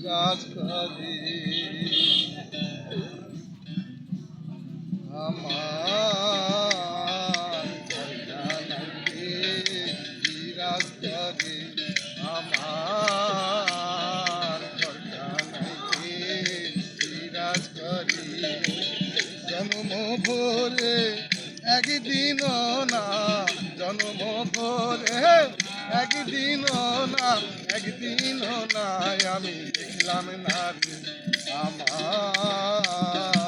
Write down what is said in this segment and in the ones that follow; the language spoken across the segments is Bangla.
বিরাজ করি। আমার বিরাজ করি। আমার বিরাজ করি। জন্ম ভোরে একদিন না জন্ম ভোরে একদিন না একদিন না আমি দেখলাম নারী আমার।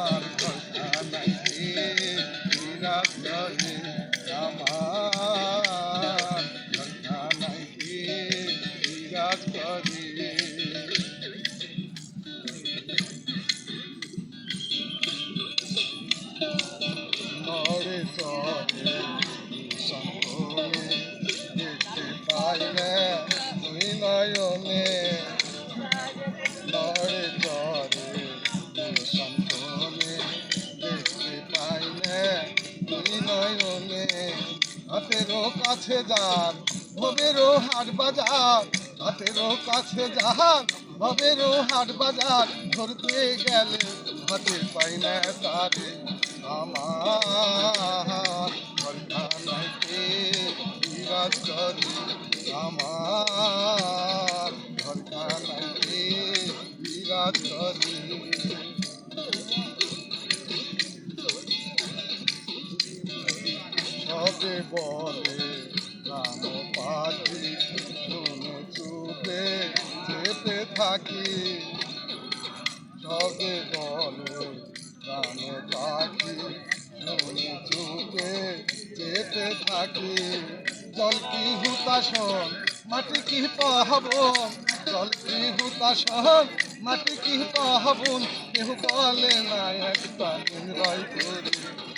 কাছে যান, ভবেরও হাট বাজার, হাতেরও কাছে যান, ভবেরও হাট বাজার, ধরতে গেলে হাতে পাই না তারে আমার। ঘরখানাতে বিরাজ করি আমার। ঘরখানাতে বিরাজ করি বলে থাকি। সবে বলে রাম পাখি শুনে চুপে চেপে থাকি। জল কি হুতাশন, মাটি কি পাহবন? জল কি হুতাশন, মাটি কি পাহবন? কেহ বলে না একটা নির্ভয় করি।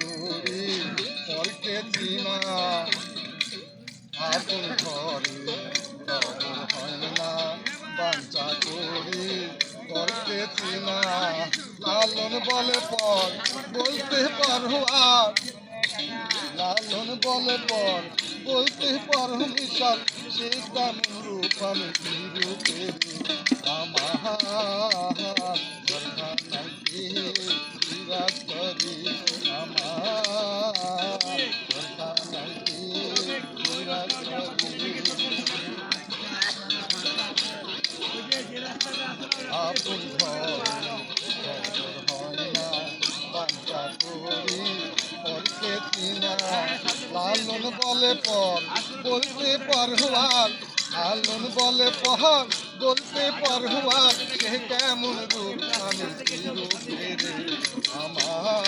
পাঞ্চা করি পরকে চিনা আপন ঘরে হয় না বাঞ্চা করি পরকে চিনা লালন বলে পর বলতে পারো আর লালন বলে পর বলতে পারো মিশাল সেই কানুন রূপ আমি কি রূপের আমার লালন বলে পর বলতে পারহুয়ার লালন বলে পর বলতে পারহুয়ার সে কেমন রূপ আমি আমার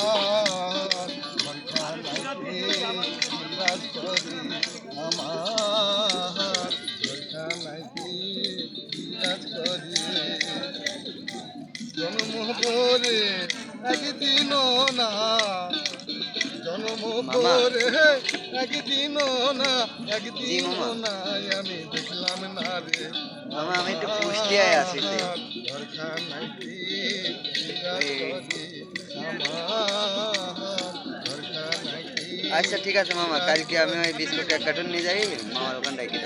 করে একদিন না। জন্ম করে একদিন না একদিন না আমি দেখলাম না রে। মামা, আমি একটু কুষ্টিয়ায় আছি আচ্ছা ঠিক আছে মামা। কালকে আমি ওই বিস্কুট এক কার্টন নিয়ে যাই মামার ওখান রেখে